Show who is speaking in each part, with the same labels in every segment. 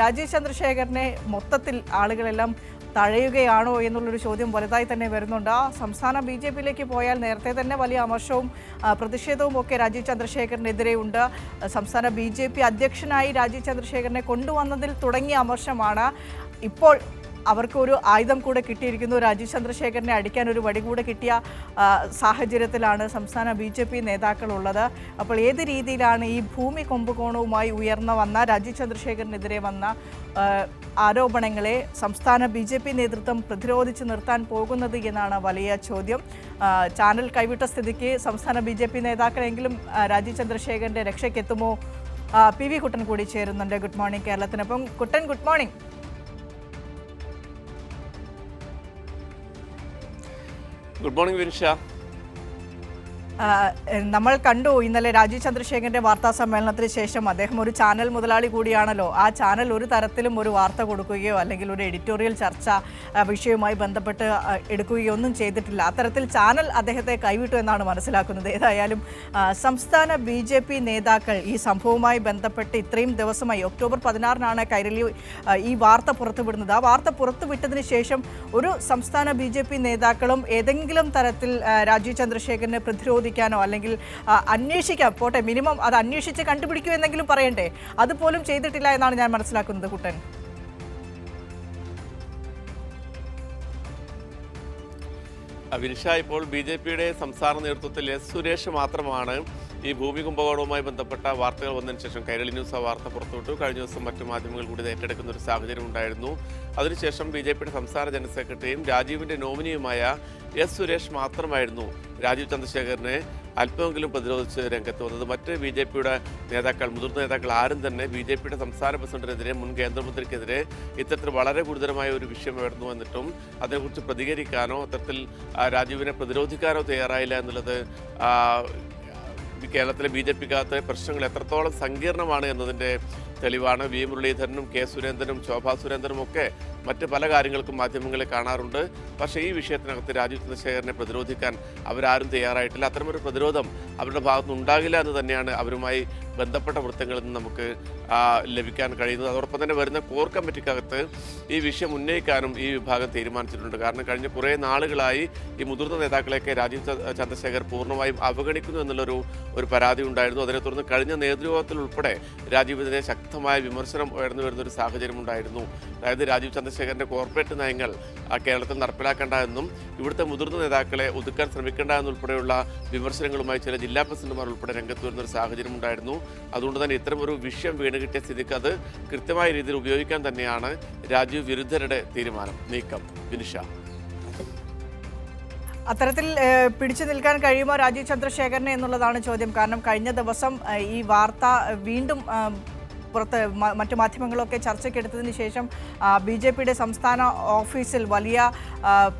Speaker 1: രാജീവ് ചന്ദ്രശേഖരനെ മൊത്തത്തിൽ ആളുകളെല്ലാം തഴയുകയാണോ എന്നുള്ളൊരു ചോദ്യം വലുതായി തന്നെ വരുന്നുണ്ട്. ആ സംസ്ഥാന ബി ജെ പിയിലേക്ക് പോയാൽ നേരത്തെ തന്നെ വലിയ അമർഷവും പ്രതിഷേധവും ഒക്കെ രാജീവ് ചന്ദ്രശേഖരനെതിരെ ഉണ്ട്. സംസ്ഥാന ബി ജെ പി അധ്യക്ഷനായി രാജീവ് ചന്ദ്രശേഖരനെ കൊണ്ടുവന്നതിൽ തുടങ്ങിയ അമർഷമാണ്. ഇപ്പോൾ അവർക്ക് ഒരു ആയുധം കൂടെ കിട്ടിയിരിക്കുന്നു. രാജീവ് ചന്ദ്രശേഖരനെ അടിക്കാൻ ഒരു വടി കൂടെ കിട്ടിയ സാഹചര്യത്തിലാണ് സംസ്ഥാന ബി ജെ പി നേതാക്കളുള്ളത്. അപ്പോൾ ഏത് രീതിയിലാണ് ഈ ഭൂമി കുംഭകോണവുമായി ഉയർന്നു വന്ന രാജീവ് ചന്ദ്രശേഖരനെതിരെ വന്ന ആരോപണങ്ങളെ സംസ്ഥാന ബി ജെ പി നേതൃത്വം പ്രതിരോധിച്ചു നിർത്താൻ പോകുന്നത് എന്നാണ് വലിയ ചോദ്യം. ചാനൽ കൈവിട്ട സ്ഥിതിക്ക് സംസ്ഥാന ബി ജെ പി നേതാക്കളെങ്കിലും രാജീവ് ചന്ദ്രശേഖരന്റെ രക്ഷയ്ക്കെത്തുമോ? പി വി കുട്ടൻ കൂടി ചേരുന്നുണ്ട്. Good morning കേരളത്തിനൊപ്പം. Kuttan good morning.
Speaker 2: Good morning Vinisha
Speaker 1: ആ, നമ്മൾ കണ്ടു ഇന്നലെ രാജീവ് ചന്ദ്രശേഖരന്റെ വാർത്താ സമ്മേളനത്തിന് ശേഷം അദ്ദേഹം ഒരു ചാനൽ മുതലാളി കൂടിയാണല്ലോ. ആ ചാനൽ ഒരു തരത്തിലും ഒരു വാർത്ത കൊടുക്കുകയോ അല്ലെങ്കിൽ ഒരു എഡിറ്റോറിയൽ ചർച്ച വിഷയവുമായി ബന്ധപ്പെട്ട് എടുക്കുകയോ ഒന്നും ചെയ്തിട്ടില്ല. അത്തരത്തിൽ ചാനൽ അദ്ദേഹത്തെ കൈവിട്ടു എന്നാണ് മനസ്സിലാക്കുന്നത്. ഏതായാലും സംസ്ഥാന ബി ജെ പി നേതാക്കൾ ഈ സംഭവവുമായി ബന്ധപ്പെട്ട് ഇത്രയും ദിവസമായി ഒക്ടോബർ പതിനാറിനാണ് കൈരളി ഈ വാർത്ത പുറത്തുവിടുന്നത്. ആ വാർത്ത പുറത്തുവിട്ടതിന് ശേഷം ഒരു സംസ്ഥാന ബി നേതാക്കളും ഏതെങ്കിലും തരത്തിൽ രാജീവ് ചന്ദ്രശേഖരനെ പ്രതിരോധിക്കാനോ അല്ലെങ്കിൽ അന്വേഷിക്കാം. പോട്ടെ മിനിമം അത് അന്വേഷിച്ച് കണ്ടുപിടിക്കൂ എന്നെങ്കിലും പറയണ്ടേ? അതുപോലും ചെയ്തിട്ടില്ല എന്നാണ് ഞാൻ മനസ്സിലാക്കുന്നത് കുട്ടൻ.
Speaker 2: വിനിഷ ഇപ്പോൾ ബി ജെ പിയുടെ സംസ്ഥാന നേതൃത്വത്തിൽ എസ് സുരേഷ് മാത്രമാണ് ഈ ഭൂമി കുംഭകോണവുമായി ബന്ധപ്പെട്ട വാർത്തകൾ വന്നതിന് ശേഷം കൈരളി ന്യൂസ് ആ വാർത്ത പുറത്തുവിട്ടു. കഴിഞ്ഞ ദിവസം മറ്റു മാധ്യമങ്ങൾ കൂടി ഏറ്റെടുക്കുന്ന ഒരു സാഹചര്യം ഉണ്ടായിരുന്നു. അതിനുശേഷം ബി ജെ പിയുടെ സംസ്ഥാന ജനറൽ സെക്രട്ടറിയും രാജീവിന്റെ നോമിനിയുമായ എസ് സുരേഷ് മാത്രമായിരുന്നു രാജീവ് ചന്ദ്രശേഖരനെ അല്പമെങ്കിലും പ്രതിരോധിച്ച് രംഗത്ത് വന്നത്. മറ്റ് ബി ജെ പിയുടെ നേതാക്കൾ മുതിർന്ന നേതാക്കൾ ആരും തന്നെ ബി ജെ പിയുടെ സംസ്ഥാന പ്രസിഡന്റിനെതിരെ മുൻ കേന്ദ്രമന്ത്രിക്കെതിരെ ഇത്തരത്തിൽ വളരെ ഗുരുതരമായ ഒരു വിഷയം ഉയർന്നു വന്നിട്ടും അതേക്കുറിച്ച് പ്രതികരിക്കാനോ അത്തരത്തിൽ രാജീവിനെ പ്രതിരോധിക്കാനോ തയ്യാറായില്ല എന്നുള്ളത് കേരളത്തിലെ ബി ജെ പിക്കകത്തെ പ്രശ്നങ്ങൾ എത്രത്തോളം സങ്കീർണമാണ് എന്നതിന്റെ തെളിവാണ് വി മുരളീധരനും കെ സുരേന്ദ്രനും ശോഭാ സുരേന്ദ്രനും ഒക്കെ മറ്റ് പല കാര്യങ്ങൾക്കും മാധ്യമങ്ങളെ കാണാറുണ്ട്. പക്ഷേ ഈ വിഷയത്തിനകത്ത് രാജീവ് ചന്ദ്രശേഖരനെ പ്രതിരോധിക്കാൻ അവരാരും തയ്യാറായിട്ടില്ല. അത്തരമൊരു പ്രതിരോധം അവരുടെ ഭാഗത്തുനിന്ന് ഉണ്ടാകില്ല എന്ന് തന്നെയാണ് അവരുമായി ബന്ധപ്പെട്ട വൃത്തങ്ങളിൽ നിന്ന് നമുക്ക് ലഭിക്കാൻ കഴിയുന്നത്. അതോടൊപ്പം തന്നെ വരുന്ന കോർ കമ്മിറ്റിക്കകത്ത് ഈ വിഷയം ഉന്നയിക്കാനും ഈ വിഭാഗം തീരുമാനിച്ചിട്ടുണ്ട്. കാരണം കഴിഞ്ഞ കുറേ നാളുകളായി ഈ മുതിർന്ന നേതാക്കളെയൊക്കെ രാജീവ് ചന്ദ്രശേഖർ പൂർണമായും അവഗണിക്കുന്നു എന്നുള്ളൊരു ഒരു പരാതി ഉണ്ടായിരുന്നു. അതിനെ തുടർന്ന് കഴിഞ്ഞ നേതൃയോഗത്തിൽ ഉൾപ്പെടെ രാജീവിനെതിരെ ശക്തമായ വിമർശനം ഉയർന്നു വരുന്ന ഒരു സാഹചര്യം ഉണ്ടായിരുന്നു. അതായത് രാജീവ് ചന്ദ്രശേഖരന്റെ കോർപ്പറേറ്റ് നയങ്ങൾ കേരളത്തിൽ നടപ്പിലാക്കേണ്ട എന്നും ഇവിടുത്തെ മുതിർന്ന നേതാക്കളെ ഒതുക്കാൻ ശ്രമിക്കേണ്ട എന്നുൾപ്പെടെയുള്ള വിമർശനങ്ങളുമായി ചില ജില്ലാ പ്രസിഡന്റുമാർ ഉൾപ്പെടെ രംഗത്ത് വരുന്ന ഒരു സാഹചര്യം ഉണ്ടായിരുന്നു. അതുകൊണ്ട് തന്നെ ഇത്തരം ഒരു വിഷയം വീണ് കിട്ടിയ സ്ഥിതിക്ക് അത് കൃത്യമായ രീതിയിൽ ഉപയോഗിക്കാൻ തന്നെയാണ് രാജീവ് വിരുദ്ധരുടെ തീരുമാനം. നീക്കം. വിനിഷ
Speaker 1: അത്തരത്തിൽ പിടിച്ചു നിൽക്കാൻ കഴിയുമോ രാജീവ് ചന്ദ്രശേഖരനെ എന്നുള്ളതാണ് ചോദ്യം. കാരണം കഴിഞ്ഞ ദിവസം ഈ വാർത്ത വീണ്ടും പുറത്ത് മറ്റു മാധ്യമങ്ങളൊക്കെ ചർച്ചയ്ക്കെടുത്തതിന് ശേഷം ബി ജെ പിയുടെ സംസ്ഥാന ഓഫീസിൽ വലിയ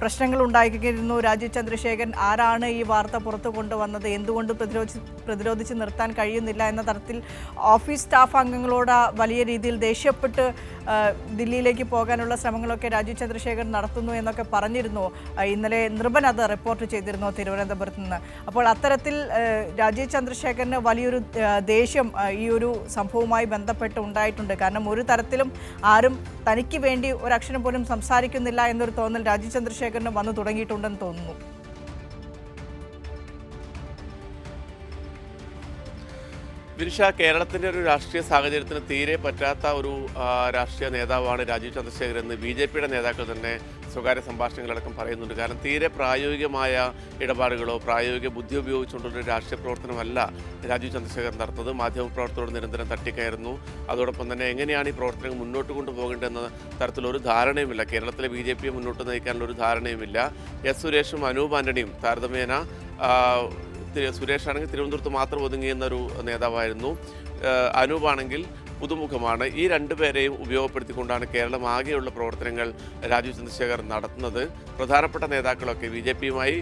Speaker 1: പ്രശ്നങ്ങൾ ഉണ്ടാക്കിയിരുന്നു രാജീവ് ചന്ദ്രശേഖരൻ ആരാണ് ഈ വാർത്ത പുറത്തു കൊണ്ടുവന്നത്? എന്തുകൊണ്ട് പ്രതിരോധി പ്രതിരോധിച്ച് നിർത്താൻ കഴിയുന്നില്ല എന്ന തരത്തിൽ ഓഫീസ് സ്റ്റാഫ് അംഗങ്ങളോട് വലിയ രീതിയിൽ ദേഷ്യപ്പെട്ട് ദില്ലിയിലേക്ക് പോകാനുള്ള ശ്രമങ്ങളൊക്കെ രാജീവ് ചന്ദ്രശേഖരൻ നടത്തുന്നു എന്നൊക്കെ പറഞ്ഞിരുന്നു. ഇന്നലെ നിർബൻ അത് റിപ്പോർട്ട് ചെയ്തിരുന്നു തിരുവനന്തപുരത്ത് നിന്ന്. അപ്പോൾ അത്തരത്തിൽ രാജീവ് ചന്ദ്രശേഖരന് വലിയൊരു ദേഷ്യം ഈ ഒരു സംഭവവുമായി ബന്ധപ്പെട്ട് ഉണ്ടായിട്ടുണ്ട് കാരണം ഒരു തരത്തിലും ആരും തനിക്ക് വേണ്ടി ഒരക്ഷരം പോലും സംസാരിക്കുന്നില്ല എന്നൊരു തോന്നൽ രാജീവ് ചന്ദ്രശേഖരന് വന്നു തുടങ്ങിയിട്ടുണ്ടെന്ന് തോന്നുന്നു.
Speaker 2: വിനിഷ കേരളത്തിന്റെ ഒരു രാഷ്ട്രീയ സാഹചര്യത്തിന് തീരെ പറ്റാത്ത ഒരു രാഷ്ട്രീയ നേതാവാണ് രാജീവ് ചന്ദ്രശേഖർ എന്ന് ബി ജെ പിയുടെ നേതാക്കൾ തന്നെ സ്വകാര്യ സംഭാഷണങ്ങളടക്കം പറയുന്നുണ്ട്. കാരണം തീരെ പ്രായോഗികമായ ഇടപാടുകളോ പ്രായോഗിക ബുദ്ധി ഉപയോഗിച്ചുകൊണ്ടുള്ള രാഷ്ട്രീയ പ്രവർത്തനമല്ല രാജീവ് ചന്ദ്രശേഖർ നടത്തുന്നത്. മാധ്യമപ്രവർത്തകരോട് നിരന്തരം തട്ടിക്കയറുന്നു. അതോടൊപ്പം തന്നെ എങ്ങനെയാണ് ഈ പ്രവർത്തനങ്ങൾ മുന്നോട്ട് കൊണ്ടുപോകേണ്ടതെന്ന തരത്തിലൊരു ധാരണയുമില്ല. കേരളത്തിലെ ബി ജെ പിയെ മുന്നോട്ട് നയിക്കാനുള്ള ഒരു ധാരണയുമില്ല. എസ് സുരേഷും അനൂപ് ആന്റണിയും താരതമ്യേന സുരേഷ് ആണെങ്കിൽ തിരുവനന്തപുരത്ത് മാത്രം ഒതുങ്ങിയെന്ന ഒരു നേതാവായിരുന്നു. അനൂപാണെങ്കിൽ പുതുമുഖമാണ്. ഈ രണ്ടുപേരെയും ഉപയോഗപ്പെടുത്തിക്കൊണ്ടാണ് കേരളം ആകെയുള്ള പ്രവർത്തനങ്ങൾ രാജീവ് ചന്ദ്രശേഖർ നടത്തുന്നത്. പ്രധാനപ്പെട്ട നേതാക്കളൊക്കെ ബി ജെ പിയുമായി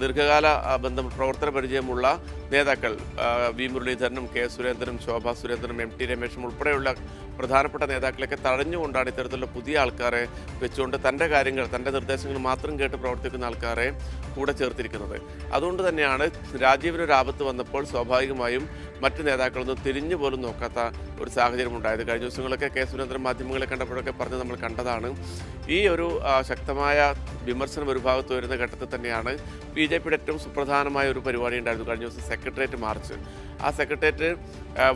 Speaker 2: ദീർഘകാല ബന്ധം പ്രവർത്തന പരിചയമുള്ള നേതാക്കൾ വി മുരളീധരനും കെ സുരേന്ദ്രനും ശോഭാ സുരേന്ദ്രനും എം ടി രമേശും ഉൾപ്പെടെയുള്ള പ്രധാനപ്പെട്ട നേതാക്കളെയൊക്കെ തടഞ്ഞുകൊണ്ടാണ് ഇത്തരത്തിലുള്ള പുതിയ ആൾക്കാരെ വെച്ചുകൊണ്ട് തന്റെ കാര്യങ്ങൾ തന്റെ നിർദ്ദേശങ്ങൾ മാത്രം കേട്ട് പ്രവർത്തിക്കുന്ന ആൾക്കാരെ കൂടെ ചേർത്തിരിക്കുന്നത്. അതുകൊണ്ട് തന്നെയാണ് രാജീവിന് ഒരു ആപത്ത് വന്നപ്പോൾ സ്വാഭാവികമായും മറ്റ് നേതാക്കളൊന്നും തിരിഞ്ഞു പോലും നോക്കാത്ത ഒരു സാഹചര്യം ഉണ്ടായത്. കഴിഞ്ഞ ദിവസങ്ങളൊക്കെ കെ സുരേന്ദ്രൻ മാധ്യമങ്ങളെ കണ്ടപ്പോഴൊക്കെ പറഞ്ഞ് നമ്മൾ കണ്ടതാണ്. ഈ ഒരു ശക്തമായ വിമർശനം ഒരു ഭാഗത്ത് വരുന്ന ഘട്ടത്തിൽ തന്നെയാണ് ബി ജെ പിയുടെ ഏറ്റവും സുപ്രധാനമായ ഒരു പരിപാടി ഉണ്ടായിരുന്നു. കഴിഞ്ഞ ദിവസം സെക്രട്ടേറിയറ്റ് മാർച്ച്. ആ സെക്രട്ടേറിയറ്റ്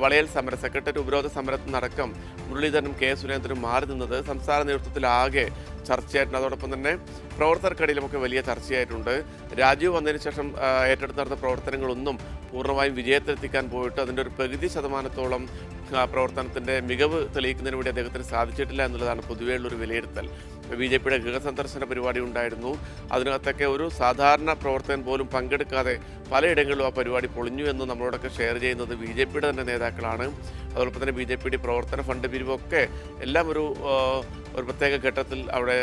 Speaker 2: വളയൽ സമരം സെക്രട്ടേറിയറ്റ് ഉപരോധ സമരത്തിനടക്കം മുരളീധരനും കെ സുരേന്ദ്രനും മാറി നിന്നത് സംസ്ഥാന നേതൃത്വത്തിലാകെ ചർച്ചയായിട്ടുണ്ട്. അതോടൊപ്പം തന്നെ പ്രവർത്തകർക്കിടയിലുമൊക്കെ വലിയ ചർച്ചയായിട്ടുണ്ട്. രാജീവ് വന്നതിന് ശേഷം ഏറ്റെടുത്ത് നടന്ന പ്രവർത്തനങ്ങളൊന്നും പൂർണമായും വിജയത്തിലെത്തിക്കാൻ പോയിട്ട് അതിന്റെ ഒരു പകുതി ശതമാനത്തോളം പ്രവർത്തനത്തിന്റെ മികവ് തെളിയിക്കുന്നതിന് വേണ്ടി അദ്ദേഹത്തിന് സാധിച്ചിട്ടില്ല എന്നുള്ളതാണ് പൊതുവെയുള്ളൊരു വിലയിരുത്തൽ. ബി ജെ പിയുടെ ഗൃഹസന്ദർശന പരിപാടി ഉണ്ടായിരുന്നു. അതിനകത്തൊക്കെ ഒരു സാധാരണ പ്രവർത്തകൻ പോലും പങ്കെടുക്കാതെ പലയിടങ്ങളിലും ആ പരിപാടി പൊളിഞ്ഞു എന്ന് നമ്മളോടൊക്കെ ഷെയർ ചെയ്യുന്നത് ബി ജെ പിയുടെ തന്നെ നേതാക്കളാണ്. അതോടൊപ്പം തന്നെ ബി ജെ പിയുടെ പ്രവർത്തന ഫണ്ട് പിരിവൊക്കെ എല്ലാം ഒരു ഒരു പ്രത്യേക ഘട്ടത്തിൽ അവിടെ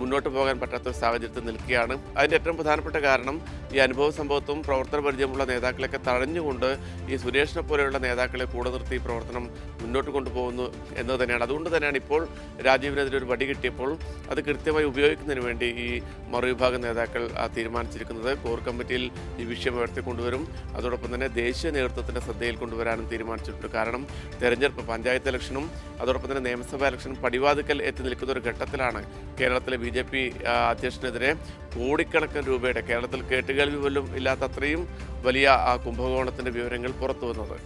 Speaker 2: മുന്നോട്ട് പോകാൻ പറ്റാത്ത ഒരു സാഹചര്യത്തിൽ നിൽക്കുകയാണ്. അതിന്റെ ഏറ്റവും പ്രധാനപ്പെട്ട കാരണം ഈ അനുഭവ സംഭവത്തും പ്രവർത്തന പരിചയമുള്ള നേതാക്കളെയൊക്കെ തഴഞ്ഞുകൊണ്ട് ഈ സുരേഷിനെ പോലെയുള്ള നേതാക്കളെ കൂടെ നിർത്തി പ്രവർത്തനം മുന്നോട്ട് കൊണ്ടുപോകുന്നു എന്നത് തന്നെയാണ്. അതുകൊണ്ട് തന്നെയാണ് ഇപ്പോൾ രാജീവിനെതിരെ ഒരു വടി കിട്ടിയപ്പോൾ അത് കൃത്യമായി ഉപയോഗിക്കുന്നതിന് വേണ്ടി ഈ മറുവിഭാഗ നേതാക്കൾ തീരുമാനിച്ചിരിക്കുന്നത്. കോർ കമ്മിറ്റിയിൽ ഈ വിഷയം ഉയർത്തിക്കൊണ്ടുവരും. അതോടൊപ്പം തന്നെ ദേശീയ നേതൃത്വത്തിന്റെ ശ്രദ്ധയിൽ കൊണ്ടുവരാനും തീരുമാനിച്ചിട്ടുണ്ട്. കാരണം തെരഞ്ഞെടുപ്പ് പഞ്ചായത്ത് ഇലക്ഷനും അതോടൊപ്പം തന്നെ നിയമസഭാ ഇലക്ഷനും പടിവാതിക്കൽ എത്തി നിൽക്കുന്ന ഒരു ഘട്ടത്തിലാണ് കേരളത്തിലെ ബി ജെ പി അധ്യക്ഷനെതിരെ കോടിക്കണക്കിന് രൂപയുടെ കേരളത്തിൽ കേട്ടുകേൾവി പോലും ഇല്ലാത്ത അത്രയും വലിയ ആ കുംഭകോണത്തിന്റെ വിവരങ്ങൾ പുറത്തു വന്നത്.